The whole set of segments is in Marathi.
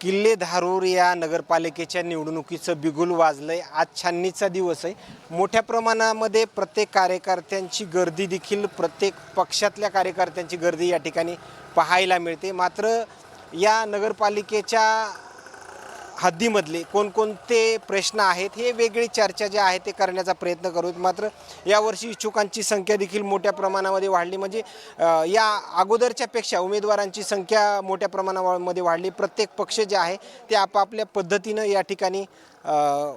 किल्ले धारूर या नगरपालिकेच्या निवडणुकीचं बिगुल वाजलं आहे आज छाननीचा दिवस आहे. मोठ्या प्रमाणामध्ये प्रत्येक कार्यकर्त्यांची गर्दी देखील प्रत्येक पक्षातल्या कार्यकर्त्यांची गर्दी या ठिकाणी पाहायला मिळते. मात्र या नगरपालिकेच्या हद्दीमधले कोणकोणते प्रश्न आहेत हे वेगळी चर्चा जे आहे ते करण्याचा प्रयत्न करूत मात्र यावर्षी इच्छुकांची संख्या देखील मोठ्या प्रमाणामध्ये वाढली. म्हणजे या अगोदरच्यापेक्षा उमेदवारांची संख्या मोठ्या प्रमाणामध्ये वाढली. प्रत्येक पक्ष जे आहे ते आपापल्या पद्धतीनं या ठिकाणी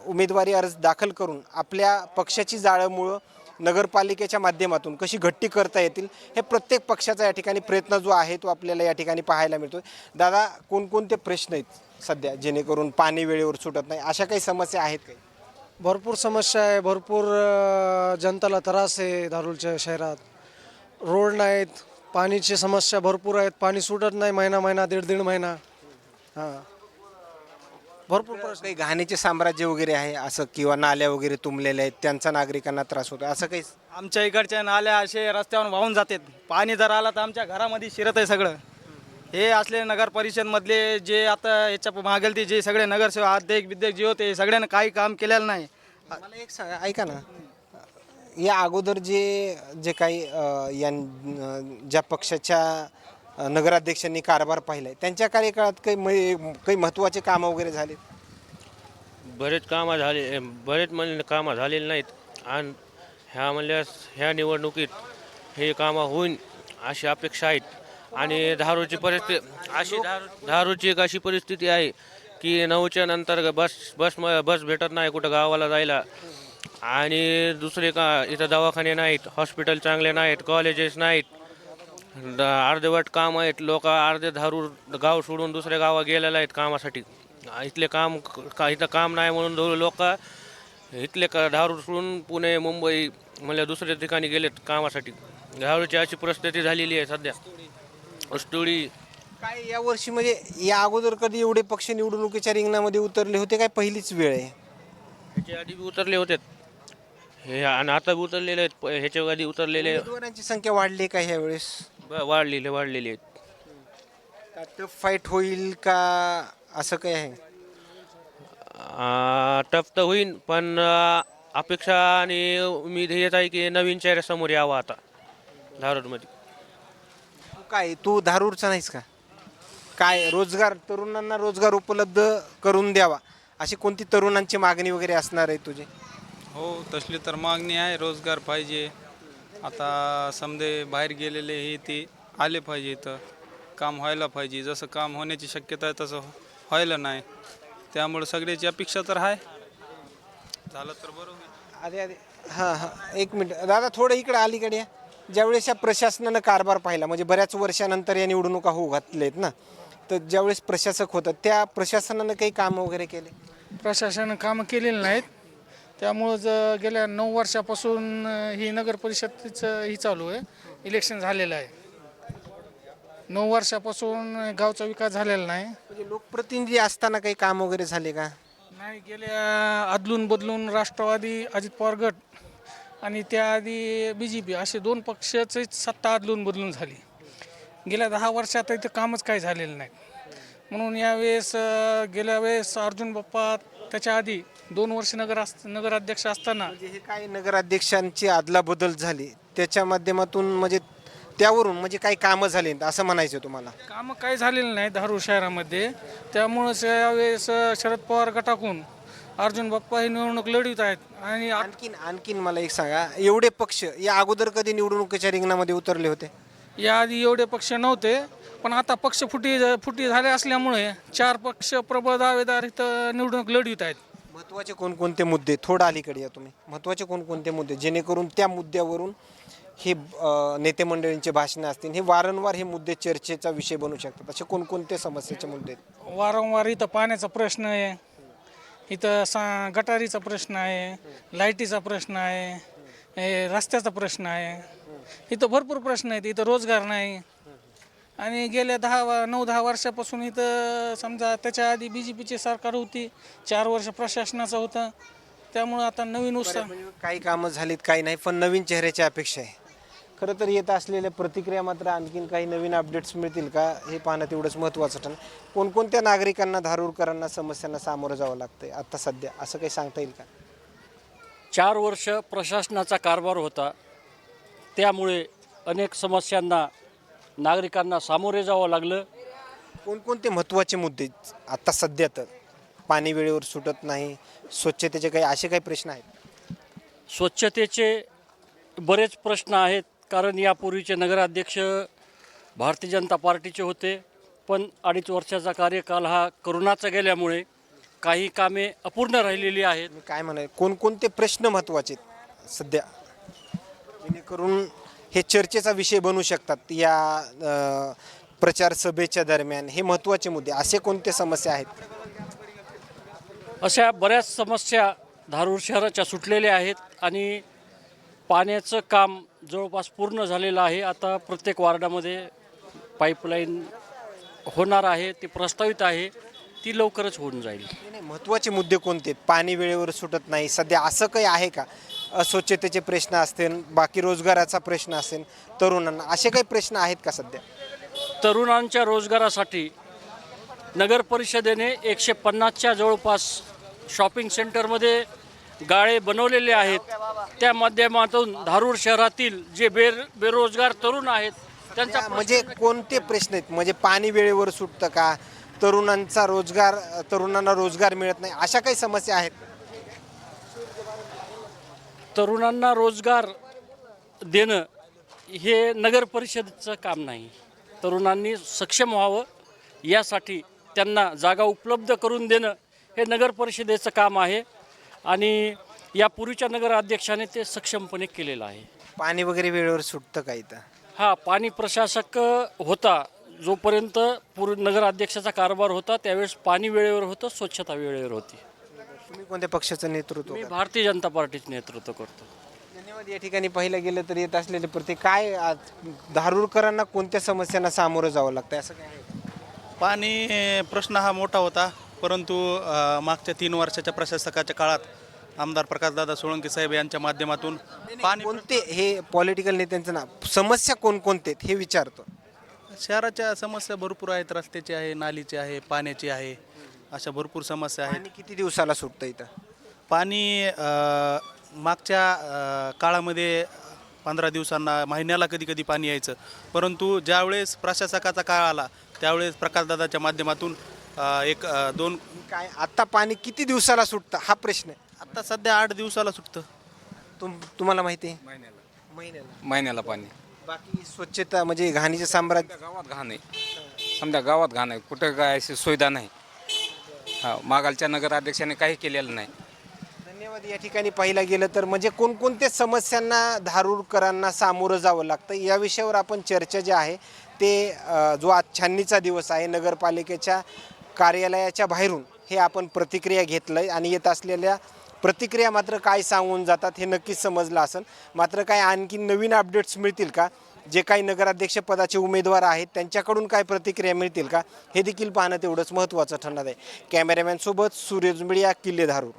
उमेदवारी अर्ज दाखल करून आपल्या पक्षाची जाळंमुळं नगरपालिकेच्या माध्यमातून कशी घट्टी करता येतील हे प्रत्येक पक्षाचा या ठिकाणी प्रयत्न जो आहे तो आपल्याला या ठिकाणी पाहायला मिळतो दादा कोणकोणते प्रश्न आहेत सध्या जेणेकरून पाणी वेळेवर सुटत नाही? अशा काही समस्या आहेत काही? भरपूर समस्या आहे. भरपूर जनतेला जनताला त्रास आहे धारूरच्या शहरात. रोड नाहीत पाणीची समस्या भरपूर आहेत. पाणी सुटत नाही महिना महिना दीड दीड महिना. हां. भरपूर प्रश्न. काही घाणीचे साम्राज्य वगैरे आहे असं किंवा नाल्या वगैरे तुंबलेल्या आहेत त्यांचा नागरिकांना त्रास होतो असं काही? आमच्या इकडच्या नाल्या असे रस्त्यावर वाहून जातात. पाणी जर आलं तर आमच्या घरामध्ये शिरत आहे सगळं. हे असले नगर परिषदमधले जे आता याच्या मागेल ते जे सगळे नगरसेवक अध्यक्ष विध्यक्ष जे होते सगळ्यांना काही काम केलेलं नाही. मला एक सांगा ऐका ना. या अगोदर जे जे काही अ, या ज्या पक्षाच्या नगराध्यक्षांनी कारभार पाहिलाय. त्यांच्या कार्यकाळात काही म- काही महत्त्वाचे कामं वगैरे झाले? बरेच कामं झाले बरेच म्हणजे कामं झालेली नाहीत. आणि ह्या म्हणल्यास ह्या निवडणुकीत हे कामं होईन अशी अपेक्षा आहेत. आणि धारूची परिस्थिती अशी धारूची एक अशी परिस्थिती आहे की नऊच्या नंतर बस बस बस भेटत नाही कुठं गावाला जायला. आणि दुसरे का इथं दवाखाने नाहीत हॉस्पिटल चांगले नाहीत कॉलेजेस नाहीत. अर्धवट काम आहेत लोक अर्धे धारूर गाव सोडून दुसऱ्या गावात गेलेले आहेत कामासाठी. इथले काम का इथं काम नाही म्हणून लोक इथले का धारूर सोडून पुणे मुंबई म्हणजे दुसऱ्या ठिकाणी गेलेत कामासाठी. धारूरची अशी परिस्थिती झालेली आहे सध्या. उस्तुडी काय या वर्षी म्हणजे या अगोदर कधी एवढे पक्ष निवडणुकीच्या रिंगणामध्ये उतरले होते? काय पहिलीच वेळ आहे? ह्याच्या आधी बी उतरले होते. हे आणि आता बी उतरलेले आहेत. ह्याच्या आधी उतरलेले उमेदवारांची संख्या वाढली का ह्या वेळेस ब- वाढलेले वाढलेले आहेत. का टफ फाईट होईल का असं काय आहे? टफ तर होईन पण अपेक्षा आणि उमेद हेच आहे की नवीन चेहरा समोर यावा आता धारूरमध्ये. तू काय तू धारूरचा नाहीस का? काय रोजगार तरुणांना रोजगार उपलब्ध करून द्यावा अशी कोणती तरुणांची मागणी वगैरे असणार आहे तुझी? हो तसली तर मागणी आहे रोजगार पाहिजे. आता समजे बाहेर गेलेले हे ते आले पाहिजे इथं. काम व्हायला पाहिजे. जसं काम होण्याची शक्यता आहे तसं व्हायला नाही. त्यामुळे सगळ्याची अपेक्षा तर आहे. झालं तर बरं होईल. अरे अरे हां हां. एक मिनिट. दादा थोडं इकडं अलीकडे या. ज्यावेळेस या प्रशासनानं कारभार पाहिला म्हणजे बऱ्याच वर्षानंतर या निवडणुका होऊ घातलेत ना तर ज्यावेळेस प्रशासक होतं त्या प्रशासनानं काही काम वगैरे केले? प्रशासनानं कामं केलेली नाहीत. त्यामुळं ज गेल्या नऊ वर्षापासून ही नगर परिषदेचं ही चालू आहे. इलेक्शन झालेलं आहे. नऊ वर्षापासून गावचा विकास झालेला नाही. म्हणजे लोकप्रतिनिधी असताना काही काम वगैरे झाले का? नाही गेल्या अदलून बदलून राष्ट्रवादी अजित पवार गट आणि त्याआधी बी जे पी असे दोन पक्षाचे सत्ता अदलून बदलून झाली. गेल्या दहा वर्षात इथं कामच काही झालेलं नाही. म्हणून यावेळेस अ, गेल्या वेळेस अर्जुन बाप्पा त्याच्या आधी दोन वर्ष नगर अस नगराध्यक्ष असताना म्हणजे हे काय नगराध्यक्षांची अदलाबदल झाली? त्याच्या माध्यमातून म्हणजे त्यावरून म्हणजे काही कामं झाली असं म्हणायचं तुम्हाला. कामं काही झालेलं नाही धारूर शहरामध्ये. त्यामुळंच यावेळेस शरद पवार गटाकून अर्जुन बाप्पा ही निवडणूक लढवित आहेत. आणि आ- आणखीन आणखीन मला एक सांगा. एवढे पक्ष या अगोदर कधी निवडणुकीच्या रिंगणामध्ये उतरले होते? याआधी एवढे पक्ष नव्हते पण आता पक्ष फुटी फुटी झाले असल्यामुळे चार पक्ष प्रबळ दावेदार इथं निवडणूक लढवित आहेत. महत्त्वाचे कोणकोणते मुद्दे? थोडं अलीकडे या तुम्ही. महत्त्वाचे कोणकोणते मुद्दे? जेणेकरून त्या मुद्द्यावरून हे अ, नेते मंडळींचे भाषणं असतील. हे वारंवार हे मुद्दे चर्चेचा विषय बनू शकतात. असे कोणकोणते समस्येचे मुद्दे आहेत? वारंवार इथं पाण्याचा प्रश्न आहे. इथं सा गटारीचा प्रश्न आहे. लाईटीचा प्रश्न आहे. हे रस्त्याचा प्रश्न आहे. इथं भरपूर प्रश्न आहेत. इथं रोजगार नाही. आणि गेल्या दहा वा नऊ दहा वर्षापासून इथं समजा त्याच्या आधी बी जे पीची सरकार होती चार वर्ष प्रशासनाचं होतं. त्यामुळं आता नवीन उत्साह. काही कामं झालीत काही नाही पण नवीन चेहऱ्याची अपेक्षा आहे. खरं तर येत असलेल्या प्रतिक्रिया मात्र आणखीन काही नवीन अपडेट्स मिळतील का हे पाहणं तेवढंच महत्त्वाचं ठरेल कोणकोणत्या नागरिकांना धारूरकरांना समस्यांना सामोरं जावं लागतंय आता सध्या असं काही सांगता येईल का? चार वर्ष प्रशासनाचा कारभार होता. त्यामुळे अनेक समस्यांना नागरिकांना सामोरे जावं लागलं. कोणकोणते महत्त्वाचे मुद्दे आता सध्या तर पाणी वेळेवर सुटत नाही स्वच्छतेचे काही असे काही प्रश्न आहेत? स्वच्छतेचे बरेच प्रश्न आहेत कारण यापूर्वीचे नगराध्यक्ष भारतीय जनता पार्टीचे होते पण अडीच वर्षाचा कार्यकाल हा करोनाचा गेल्यामुळे काही कामे अपूर्ण राहिलेली आहेत. मी काय म्हणाय कोणकोणते प्रश्न महत्त्वाचे आहेत सध्या? जेणेकरून हे चर्चेचा विषय बनू शकतात या प्रचार सभेच्या दरम्यान. हे महत्त्वाचे मुद्दे असे कोणते समस्या आहेत? अशा बऱ्याच समस्या धारूर शहराच्या सुटलेल्या आहेत आणि पाण्याचं काम जवळपास पूर्ण झालेलं आहे. आता प्रत्येक वार्डामध्ये पाईपलाईन होणार आहे ती प्रस्तावित आहे. ती लवकरच होऊन जाईल. महत्त्वाचे मुद्दे कोणते? पाणी वेळेवर सुटत नाही. सध्या असं काही आहे का? अस्वच्छतेचे प्रश्न असतील बाकी रोजगाराचा प्रश्न असेल तरुणांना असे काही प्रश्न आहेत का सध्या? तरुणांच्या रोजगारासाठी नगर परिषदेने एकशे पन्नासच्या जवळपास शॉपिंग सेंटरमध्ये गाळे बनवलेले आहेत. त्या माध्यमातून धारूर शहरातील जे बेर बेरोजगार तरुण आहेत त्यांचा त्या म्हणजे कोणते प्रश्न आहेत? म्हणजे पाणी वेळेवर सुटतं का? तरुणांचा रोजगार तरुणांना रोजगार मिळत नाही अशा काही समस्या आहेत? तरुणांना रोजगार देणं हे नगर परिषदेचं काम नाही. तरुणांनी सक्षम व्हावं यासाठी त्यांना जागा उपलब्ध करून देणं हे नगर परिषदेचं काम आहे आणि यापूर्वीच्या नगराध्यक्षाने ते सक्षमपणे केलेलं आहे. पाणी वगैरे वेळेवर सुटतं का इथं? हा पाणी प्रशासक होता जोपर्यंत पूर्व नगराध्यक्षाचा कारभार होता त्यावेळेस पाणी वेळेवर होतं स्वच्छता वेळेवर होती. तुम्ही कोणत्या पक्षाचं नेतृत्व मी करता? भारतीय जनता पार्टीचं नेतृत्व करतो. धन्यवाद. या ठिकाणी पाहिलं गेलं तर येत असलेले प्रत्येक काय आज धारूरकरांना कोणत्या समस्यांना सामोरं जावं लागतं असं काय आहे? पाणी अ, प्रश्न हा मोठा होता परंतु अ, मागच्या तीन वर्षाच्या प्रशासकाच्या काळात आमदार प्रकाशदादा सोळंकी साहेब यांच्या माध्यमातून पाणी कोणते हे पॉलिटिकल नेत्यांचं नाव? समस्या कोणकोणते आहेत हे विचारतो. शहराच्या समस्या भरपूर आहेत रस्त्याची आहे नालीची आहे पाण्याची आहे. अशा भरपूर समस्या आहेत. आणि किती दिवसाला सुटतं इथं? पाणी अ, मागच्या अ, काळामध्ये पंधरा दिवसांना महिन्याला कधी कधी पाणी यायचं. परंतु ज्यावेळेस प्रशासकाचा काळ आला त्यावेळेस प्रकाशदादाच्या माध्यमातून अ, एक अ, दोन काय आता पाणी किती दिवसाला सुटतं? हा प्रश्न आहे. आत्ता सध्या आठ दिवसाला सुटतं. तुम तुम्हाला माहिती आहे? महिन्याला. महिन्याला. पाणी. बाकी स्वच्छता म्हणजे घाणीचे साम्राज्य? गावात घाण आहे. समजा गावात घाण आहे. कुठं काय अशी सुविधा नाही. मागालच्या नगराध्यक्षाने काही केलेलं नाही. धन्यवाद. या ठिकाणी पाहिलं गेलं तर म्हणजे कोणकोणत्या समस्यांना धारूरकरांना सामोरं जावं लागतं? या विषयावर आपण चर्चा जी आहे ते अ, जो आज छाननीचा दिवस आहे नगरपालिकेच्या कार्यालयाच्या बाहेरून हे आपण प्रतिक्रिया घेतलं आहे आणि येत असलेल्या प्रतिक्रिया मात्र काय सांगून जातात हे नक्कीच समजलं असेल. मात्र काय आणखी नवीन अपडेट्स मिळतील का? जे काही नगराध्यक्ष पदाचे उमेदवार आहेत त्यांच्याकडून काय प्रतिक्रिया मिळतील का? हे देखील पाहणं तेवढंच महत्त्वाचं ठरणार आहे. कॅमेरामॅनसोबत सूर्यज मीडिया किल्ले धारूर